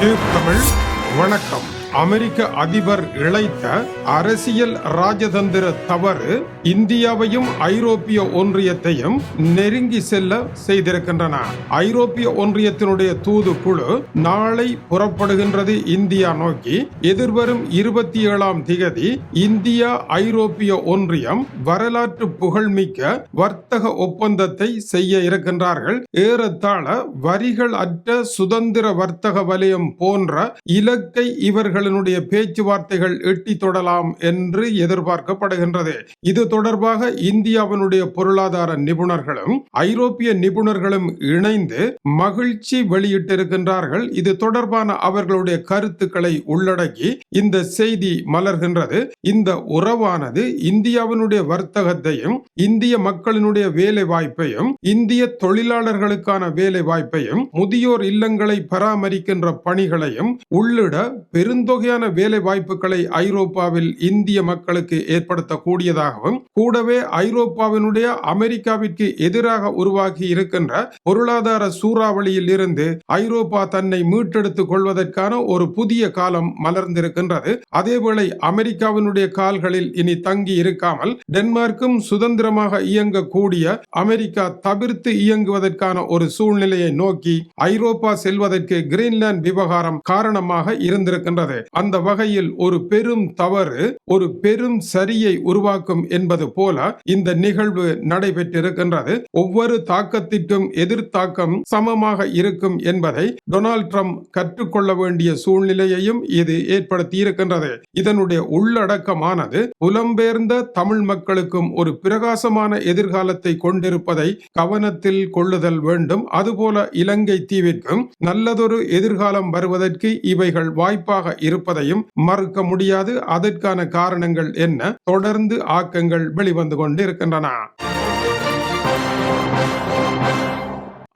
தமிழ் வணக்கம். அமெரிக்க அதிபர் இழைத்த அரசியல் ராஜதந்திர தவறு இந்தியாவையும் ஐரோப்பிய ஒன்றியத்தையும் நெருங்கி செல்ல செய்திருக்கின்றன. ஐரோப்பிய ஒன்றியத்தினுடைய தூது குழு நாளை புறப்படுகின்றது இந்தியா நோக்கி. எதிர்வரும் இருபத்தி ஏழாம் திகதி இந்தியா ஐரோப்பிய ஒன்றியம் வரலாற்று புகழ்மிக்க வர்த்தக ஒப்பந்தத்தை செய்ய இருக்கின்றார்கள். ஏறத்தாழ வரிகள் அற்ற சுதந்திர வர்த்தக வலயம் போன்ற இலக்கை இவர்கள் அவர்களினுடைய பேச்சுவார்த்தைகள் எட்டி தொடலாம் என்று எதிர்பார்க்கப்படுகின்றது. இது தொடர்பாக இந்தியாவினுடைய பொருளாதார நிபுணர்களும் ஐரோப்பிய நிபுணர்களும் இணைந்து மகிழ்ச்சி வெளியிட்டிருக்கின்றார்கள். இது தொடர்பான அவர்களுடைய கருத்துக்களை உள்ளடக்கி இந்த செய்தி மலர்கின்றது. இந்த உறவானது இந்தியாவினுடைய வர்த்தகத்தையும் இந்திய மக்களினுடைய வேலை வாய்ப்பையும் இந்திய தொழிலாளர்களுக்கான வேலை வாய்ப்பையும் முதியோர் இல்லங்களை பராமரிக்கின்ற பணிகளையும் உள்ளிட பெருந்தொகையான வேலை வாய்ப்புகளை ஐரோப்பாவில் இந்திய மக்களுக்கு ஏற்படுத்தக்கூடியதாகவும் கூடவே ஐரோப்பாவினுடைய அமெரிக்காவிற்கு எதிராக உருவாகி இருக்கின்ற பொருளாதார சூறாவளியில் இருந்து ஐரோப்பா தன்னை மீட்டெடுத்துக் கொள்வதற்கான ஒரு புதிய காலம் மலர்ந்திருக்கின்றது. அதேவேளை அமெரிக்காவினுடைய கால்களில் இனி தங்கி இருக்காமல் டென்மார்க்கும் சுதந்திரமாக இயங்கக்கூடிய அமெரிக்கா தவிர்த்து இயங்குவதற்கான ஒரு சூழ்நிலையை நோக்கி ஐரோப்பா செல்வதற்கு கிரீன்லாந்து விவகாரம் காரணமாக இருந்திருக்கின்றது. அந்த வகையில் ஒரு பெரும் தவறு ஒரு பெரும் சரியை உருவாக்கும் என்பது போல இந்த நிகழ்வு நடைபெற்றிருக்கின்றது. ஒவ்வொரு தாக்கத்திற்கும் எதிர்த்தாக்கம் சமமாக இருக்கும் என்பதை டொனால்ட் ட்ரம்ப் கற்றுக்கொள்ள வேண்டிய சூழ்நிலையையும் இது ஏற்படுத்தி இருக்கின்றது இதனுடைய உள்ளடக்கமானது புலம்பெயர்ந்த தமிழ் மக்களுக்கும் ஒரு பிரகாசமான எதிர்காலத்தை கொண்டிருப்பதை கவனத்தில் கொள்ளுதல் வேண்டும். அதுபோல இலங்கை தீவிற்கும் நல்லதொரு எதிர்காலம் வருவதற்கு இவைகள் வாய்ப்பாக இருப்பதையும் மறுக்க முடியாது. அதற்கான காரணங்கள் என்ன? தொடர்ந்து ஆக்கங்கள் வெளிவந்து கொண்டிருக்கின்றன.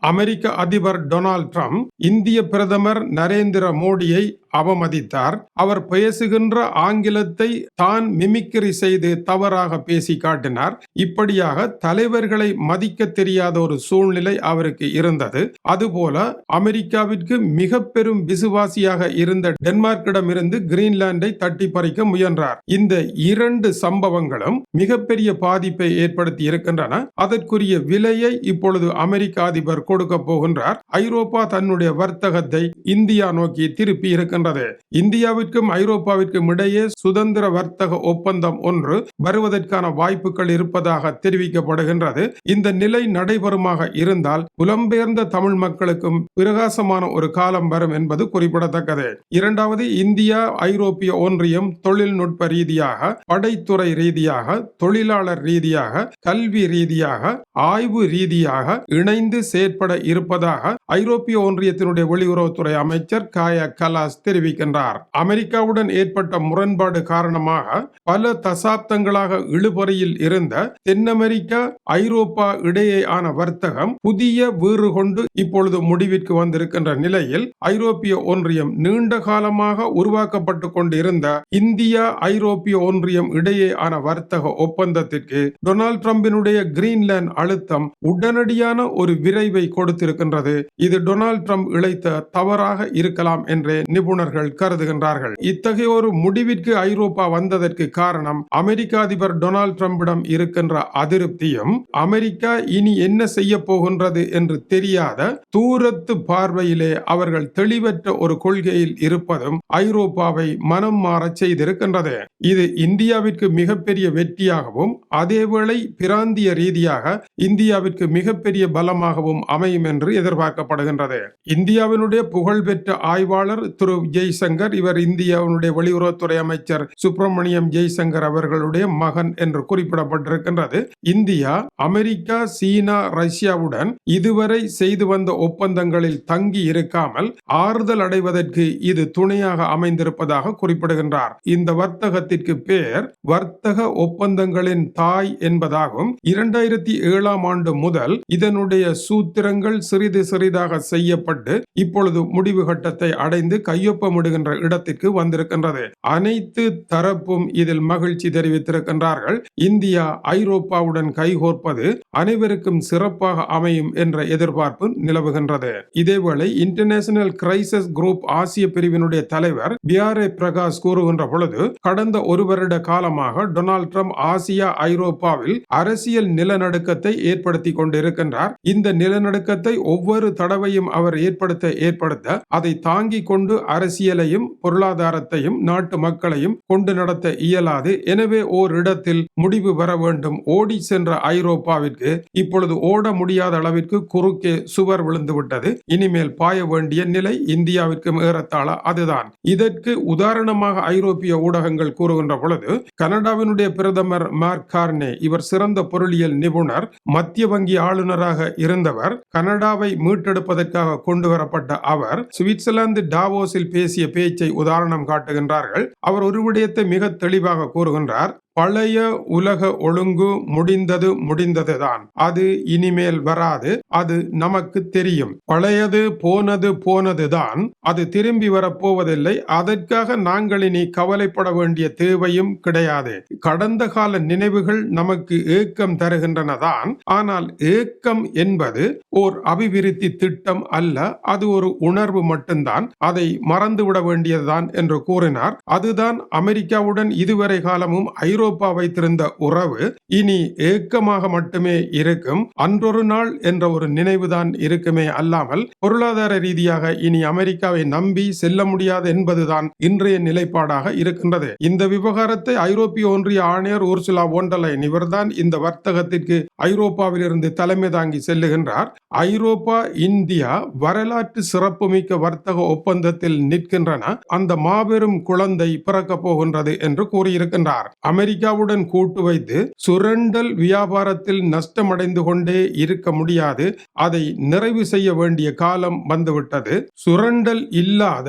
அமெரிக்க அதிபர் டொனால்ட் ட்ரம்ப் இந்திய பிரதமர் நரேந்திர மோடியை அவமதித்தார். அவர் பேசுகின்ற ஆங்கிலத்தை தான் மிமிக்ரி செய்து தவறாக பேசி காட்டினார். இப்படியாக தலைவர்களை மதிக்க தெரியாத ஒரு சூழ்நிலை அவருக்கு இருந்தது. அதுபோல அமெரிக்காவிற்கு மிக பெரும் விசுவாசியாக இருந்த டென்மார்க்கிடமிருந்து கிரீன்லாண்டை தட்டி பறிக்க முயன்றார். இந்த இரண்டு சம்பவங்களும் மிகப்பெரிய பாதிப்பை ஏற்படுத்தி இருக்கின்றன. அதற்குரிய விலையை இப்பொழுது அமெரிக்க அதிபர் கொடுக்க போகின்றார். ஐரோப்பா தன்னுடைய வர்த்தகத்தை இந்தியா நோக்கி திருப்பி இருக்கின்றது இந்தியாவிற்கும் ஐரோப்பாவிற்கும் இடையே சுதந்திர வர்த்தக ஒப்பந்தம் ஒன்று வருவதற்கான வாய்ப்புகள் இருப்பதாக தெரிவிக்கப்படுகின்றது. இந்த நிலை நடைபெறுமாக இருந்தால் புலம்பெயர்ந்த தமிழ் மக்களுக்கும் பிரகாசமான ஒரு காலம் வரும் என்பது குறிப்பிடத்தக்கது. இரண்டாவது இந்தியா ஐரோப்பிய ஒன்றியம் தொழில்நுட்ப ரீதியாக படைத்துறை ரீதியாக தொழிலாளர் ரீதியாக கல்வி ரீதியாக ஆய்வு ரீதியாக இணைந்து செயற்பட இருப்பதாக ஐரோப்பிய ஒன்றியத்தினுடைய வெளியுறவுத்துறை அமைச்சர் காயா கலாஸ் தெரிவித்தார் தெரிவிக்கின்றார். அமெரிக்காவுடன் ஏற்பட்ட முரண்பாடு காரணமாக பல தசாப்தங்களாக இழுபறையில் இருந்த தென் அமெரிக்கா ஐரோப்பா இடையேயான வர்த்தகம் புதிய வீறு கொண்டு இப்பொழுது முடிவிற்கு வந்திருக்கின்ற நிலையில் ஐரோப்பிய ஒன்றியம் நீண்ட காலமாக உருவாக்கப்பட்டு கொண்டிருந்த இந்தியா ஐரோப்பிய ஒன்றியம் இடையேயான வர்த்தக ஒப்பந்தத்திற்கு டொனால்ட் ட்ரம்பினுடைய கிரீன்லேண்ட் அழுத்தம் உடனடியான ஒரு விரைவை கொடுத்திருக்கின்றது. இது டொனால்ட் ட்ரம்ப் இழைத்த தவறாக இருக்கலாம் என்றே நிபுணர்கள் கருதுகின்றார்கள். இத்தகைய ஒரு முடிவிற்கு ஐரோப்பா வந்ததற்கு காரணம் அமெரிக்க அதிபர் டொனால்ட் ட்ரம்பிடம் இருக்கின்ற அதிருப்தியும் அமெரிக்கா இனி என்ன செய்ய போகின்றது என்று தெரியாத தூரத்து பார்வையிலே அவர்கள் தெளிவற்ற ஒரு கொள்கையில் இருப்பதும் ஐரோப்பாவை மனம் மாறச் செய்திருக்கின்றது. இது இந்தியாவிற்கு மிகப்பெரிய வெற்றியாகவும் அதேவேளை பிராந்திய ரீதியாக இந்தியாவிற்கு மிகப்பெரிய பலமாகவும் அமையும் என்று எதிர்பார்க்கப்படுகின்றது. இந்தியாவினுடைய புகழ்பெற்ற ஆய்வாளர் திரு ஜெய்சங்கர் இவர் இந்தியாவுடைய வெளியுறவுத்துறை அமைச்சர் சுப்பிரமணியம் ஜெய்சங்கர் அவர்களுடைய மகன் என்று குறிப்பிடப்பட்டிருக்கின்றது. இந்தியா அமெரிக்கா சீனா ரஷ்யாவுடன் இதுவரை செய்து வந்த ஒப்பந்தங்களில் தங்கி இருக்காமல் ஆறுதல் அடைவதற்கு இது துணையாக அமைந்திருப்பதாக குறிப்பிடுகின்றார். இந்த வர்த்தகத்திற்கு பேர் வர்த்தக ஒப்பந்தங்களின் தாய் என்பதாகும். இரண்டாயிரத்தி ஏழாம் ஆண்டு முதல் இதனுடைய சூத்திரங்கள் சிறிது சிறிதாக செய்யப்பட்டு இப்பொழுது முடிவு கட்டத்தை அடைந்து வியப்பமிடுகின்ற இடத்திற்கு வந்திருக்கின்றது. அனைத்து தரப்பும் இதில் மகிழ்ச்சி தெரிவித்திருக்கின்றார்கள். இந்தியா ஐரோப்பாவுடன் கைகோர்ப்பது அனைவருக்கும் சிறப்பாக அமையும் என்ற எதிர்பார்ப்பு நிலவுகின்றது. இதேவேளை இன்டர்நேஷனல் கிரைசஸ் குரூப் ஆசிய பிரிவினுடைய தலைவர் பியாரே பிரகாஷ் கூறுகின்ற பொழுது கடந்த ஒரு வருட காலமாக டொனால்ட் ட்ரம்ப் ஆசியா ஐரோப்பாவில் அரசியல் நிலநடுக்கத்தை ஏற்படுத்தி கொண்டிருக்கின்றார். இந்த நிலநடுக்கத்தை ஒவ்வொரு தடவையும் அவர் ஏற்படுத்த ஏற்படுத்த அதை தாங்கிக் கொண்டு அரசியலையும் பொருளாதாரத்தையும் நாட்டு மக்களையும் கொண்டு நடத்த இயலாது. எனவே ஓரிடத்தில் முடிவு பெற வேண்டும். ஓடி சென்ற ஐரோப்பாவிற்கு இப்பொழுது ஓட முடியாத அளவிற்கு குறுக்கே சுவர் விழுந்துவிட்டது. இனிமேல் பாய வேண்டிய நிலை இந்தியாவிற்கு ஏறத்தாழ அதுதான். இதற்கு உதாரணமாக ஐரோப்பிய ஊடகங்கள் கூறுகின்ற பொழுது கனடாவினுடைய பிரதமர் மார்க் கார்னே இவர் சிறந்த பொருளியல் நிபுணர் மத்திய வங்கி ஆளுநராக இருந்தவர் கனடாவை மீட்டெடுப்பதற்காக கொண்டு வரப்பட்ட அவர் சுவிட்சர்லாந்து டாவோஸில் பேசிய பேச்சை உதாரணம் காட்டுகின்றார்கள். அவர் ஒரு விடயத்தை மிக தெளிவாக கூறுகின்றார். பழைய உலக ஒழுங்கு முடிந்தது முடிந்ததுதான். அது இனிமேல் வராது அது நமக்கு தெரியும். பழையது போனது போனதுதான் அது திரும்பி வரப்போவதில்லை. அதற்காக நாங்கள் இனி கவலைப்பட வேண்டிய தேவையும் கிடையாது. கடந்த கால நினைவுகள் நமக்கு ஏக்கம் தருகின்றனதான். ஆனால் ஏக்கம் என்பது ஓர் அபிவிருத்தி திட்டம் அல்ல அது ஒரு உணர்வு மட்டும்தான். அதை மறந்துவிட வேண்டியதுதான் என்று கூறினார். அதுதான் அமெரிக்காவுடன் இதுவரை காலமும் ஐரோப்பா ஐரோப்பா வைத்திருந்த உறவு இனி ஏக்கமாக மட்டுமே இருக்கும். அன்றொரு நாள் என்ற ஒரு நினைவுதான் இருக்குமே அல்லாமல் பொருளாதார ரீதியாக இனி அமெரிக்காவை நம்பி செல்ல முடியாது என்பதுதான் இன்றைய நிலைப்பாடாக இருக்கின்றது. இந்த விவகாரத்தை ஐரோப்பிய ஒன்றிய ஆணையர் ஊர்சுலா ஓண்டலைன் இவர்தான் இந்த வர்த்தகத்திற்கு ஐரோப்பாவிலிருந்து தலைமை தாங்கி செல்லுகின்றார். ஐரோப்பா இந்தியா வரலாற்று சிறப்புமிக்க வர்த்தக ஒப்பந்தத்தில் நிற்கின்றன. அந்த மாபெரும் குழந்தை பிறக்க போகின்றது என்று கூறியிருக்கின்றார். அமெரிக்க அமெரிக்காவுடன் கூட்டு வைத்து சுரண்டல் வியாபாரத்தில் நஷ்டமடைந்து கொண்டே இருக்க முடியாது. அதை நிறைவு செய்ய வேண்டிய காலம் வந்துவிட்டது. சுரண்டல் இல்லாத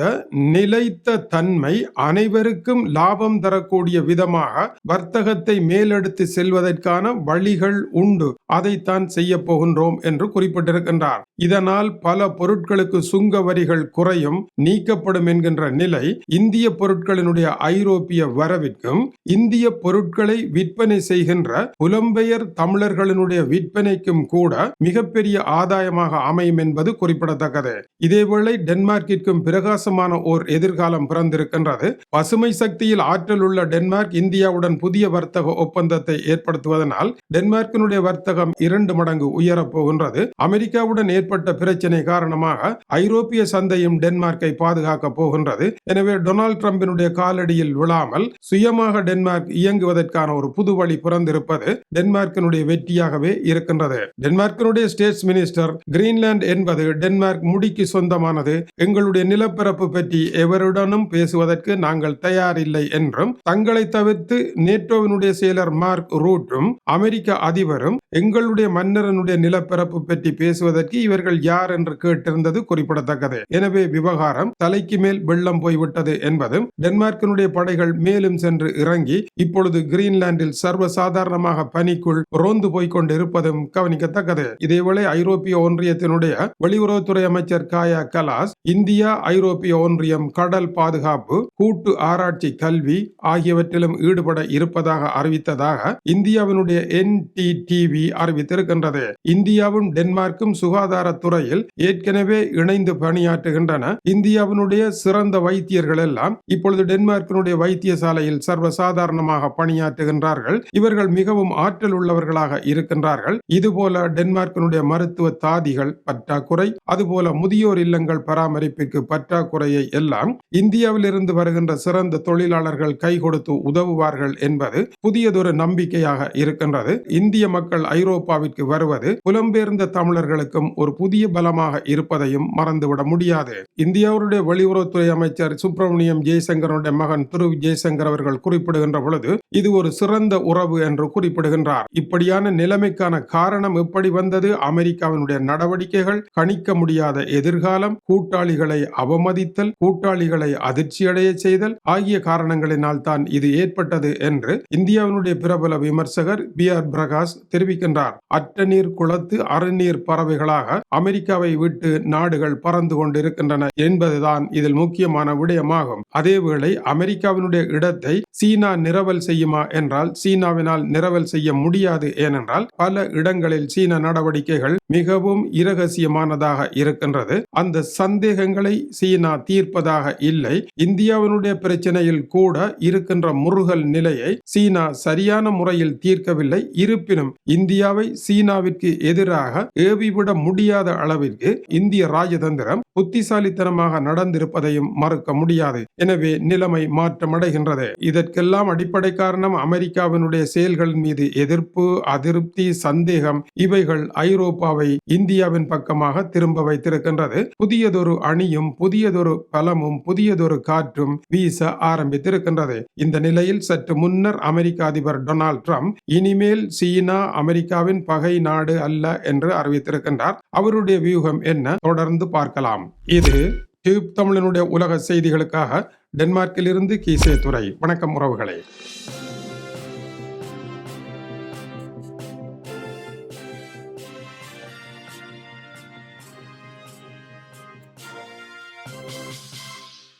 நிலைத்த தன்மை அனைவருக்கும் லாபம் தரக்கூடிய விதமாக வர்த்தகத்தை மேலெடுத்து செல்வதற்கான வழிகள் உண்டு. அதைத்தான் செய்ய போகின்றோம் என்று குறிப்பிட்டிருக்கின்றார். இதனால் பல பொருட்களுக்கு சுங்க வரிகள் குறையும் நீக்கப்படும் என்கின்ற நிலை இந்திய பொருட்களினுடைய ஐரோப்பிய வரவிற்கும் இந்திய பொருட்களை விற்பனை செய்கின்ற புலம்பெயர் தமிழர்களினுடைய விற்பனைக்கும் கூட மிகப்பெரிய ஆதாயமாக அமையும் என்பது குறிப்பிடத்தக்கது. இதேவேளை டென்மார்க்கிற்கும் பிரகாசமான ஓர் எதிர்காலம் பிறந்திருக்கின்றது. பசுமை சக்தியில் ஆற்றல் உள்ள டென்மார்க் இந்தியாவுடன் புதிய வர்த்தக ஒப்பந்தத்தை ஏற்படுத்துவதனால் டென்மார்க்கினுடைய வர்த்தகம் இரண்டு மடங்கு உயரப் போகின்றது. அமெரிக்காவுடன் ஏற்பட்ட பிரச்சனை காரணமாக ஐரோப்பிய சந்தையும் டென்மார்க்கை பாதுகாக்க போகின்றது. எனவே டொனால்டு டிரம்பினுடைய காலடியில் விழாமல் சுயமாக டென்மார்க் இயங்குவதற்கான ஒரு புது வழி பிறந்திருப்பது டென்மார்க்கினுடைய வெற்றியாகவே இருக்கின்றது. டென்மார்க்கினுடைய ஸ்டேட்ஸ் மினிஸ்டர் கிரீன்லாந்து என்பது டென்மார்க் முடிக்கு சொந்தமானது. எங்களுடைய நிலப்பரப்பு பற்றி எவருடனும் பேசுவதற்கு நாங்கள் தயாரில்லை என்றும் தங்களை தவிர்த்து நேட்டோவினுடைய செயலர் மார்க் ரூட்டும் அமெரிக்க அதிபரும் எங்களுடைய மன்னரனுடைய நிலப்பரப்பு பற்றி பேசுவதற்கு இவர் இவர்கள் யார் என்று கேட்டிருந்தது குறிப்பிடத்தக்கது. எனவே விவகாரம் தலைக்கு மேல் வெள்ளம் போய்விட்டது என்பதும் டென்மார்க்கினுடைய படைகள் மேலும் சென்று இறங்கி இப்பொழுது கிரீன்லாந்தில் சர்வசாதாரணமாக பனிக்குள் ரோந்து போய்க் கொண்டிருப்பதும் கவனிக்கத்தக்கது. இதேவேளை ஐரோப்பிய ஒன்றியத்தினுடைய வெளியுறவுத்துறை அமைச்சர் காயா கலாஸ் இந்தியா ஐரோப்பிய ஒன்றியம் கடல் பாதுகாப்பு கூட்டு ஆராய்ச்சி கல்வி ஆகியவற்றிலும் ஈடுபட இருப்பதாக அறிவித்ததாக இந்தியாவினுடைய என் டிவி அறிவித்திருக்கின்றது. இந்தியாவும் டென்மார்க்கும் சுகாதார சுகாதாரத்துறையில் ஏற்கனவே இணைந்து பணியாற்றுகின்றன. இந்தியாவினுடைய சிறந்த வைத்தியர்கள் எல்லாம் இப்பொழுது டென்மார்க்கினுடைய வைத்தியசாலையில் சர்வசாதாரணமாக பணியாற்றுகின்றார்கள். இவர்கள் மிகவும் ஆற்றல் உள்ளவர்களாக இருக்கின்றார்கள். இதுபோல டென்மார்க்கினுடைய மருத்துவ தாதிகள் பற்றாக்குறை அதுபோல முதியோர் இல்லங்கள் பராமரிப்புக்கு பற்றாக்குறையை எல்லாம் இந்தியாவில் இருந்து வருகின்ற சிறந்த தொழிலாளர்கள் கை கொடுத்து உதவுவார்கள் என்பது புதியதொரு நம்பிக்கையாக இருக்கின்றது. இந்திய மக்கள் ஐரோப்பாவிற்கு வருவது புலம்பெயர்ந்த தமிழர்களுக்கும் ஒரு புதிய பலமாக இருப்பதையும் மறந்துவிட முடியாது. இந்தியாவுடைய வெளியுறவுத்துறை அமைச்சர் சுப்பிரமணியம் ஜெய்சங்கருடைய மகன் திரு ஜெய்சங்கர் அவர்கள் குறிப்பிடுகின்ற பொழுது இது ஒரு சிறந்த உறவு என்று குறிப்பிடுகின்றார். இப்படியான நிலைமைக்கான காரணம் எப்படி வந்தது? அமெரிக்காவினுடைய நடவடிக்கைகள் கணிக்க முடியாத எதிர்காலம் கூட்டாளிகளை அவமதித்தல் கூட்டாளிகளை அதிர்ச்சியடைய செய்தல் ஆகிய காரணங்களினால் தான் இது ஏற்பட்டது என்று இந்தியாவினுடைய பிரபல விமர்சகர் பி ஆர் பிரகாஷ் தெரிவிக்கின்றார். அட்டநீர் குளத்து அறுநீர் பறவைகளாக அமெரிக்காவை விட்டு நாடுகள் பறந்து கொண்டிருக்கின்றன என்பதுதான் இதில் முக்கியமான விடயமாகும். அதேவேளை அமெரிக்காவினுடைய இடத்தை சீனா நிரவல் செய்யுமா என்றால் சீனாவினால் நிரவல் செய்ய முடியாது ஏனென்றால் பல இடங்களில் சீன நடவடிக்கைகள் மிகவும் இரகசியமானதாக இருக்கின்றது. அந்த சந்தேகங்களை சீனா தீர்ப்பதாக இல்லை. இந்தியாவினுடைய பிரச்சனையில் கூட இருக்கின்ற முருகல் நிலையை சீனா சரியான முறையில் தீர்க்கவில்லை. இருப்பினும் இந்தியாவை சீனாவிற்கு எதிராக ஏவிவிட முடியாத அளவிற்கு இந்திய ராஜதந்திரம் புத்திசாலித்தனமாக நடந்திருப்பதையும் மறுக்க முடியாது. எனவே நிலைமை மாற்றமடைகின்றது. இதற்கெல்லாம் அடிப்படை காரணம் அமெரிக்காவினுடைய செயல்களின் மீது எதிர்ப்பு அதிருப்தி சந்தேகம் இவைகள் ஐரோப்பாவை இந்தியாவின் பக்கமாக திரும்ப வைத்திருக்கின்றது. புதியதொரு அணியும் புதியதொரு பலமும் புதியதொரு காற்றும் வீச ஆரம்பித்திருக்கின்றது. இந்த நிலையில் சற்று முன்னர் அமெரிக்க அதிபர் டொனால்ட் ட்ரம்ப் இனிமேல் சீனா அமெரிக்காவின் பகை நாடு அல்ல என்று அறிவித்திருக்கின்றார். அவருடைய வியூகம் என்ன? தொடர்ந்து பார்க்கலாம். இது டியூப் தமிழனுடைய உலக செய்திகளுக்காக டென்மார்க்கிலிருந்து கீசே துறை வணக்கம் உறவுகளே.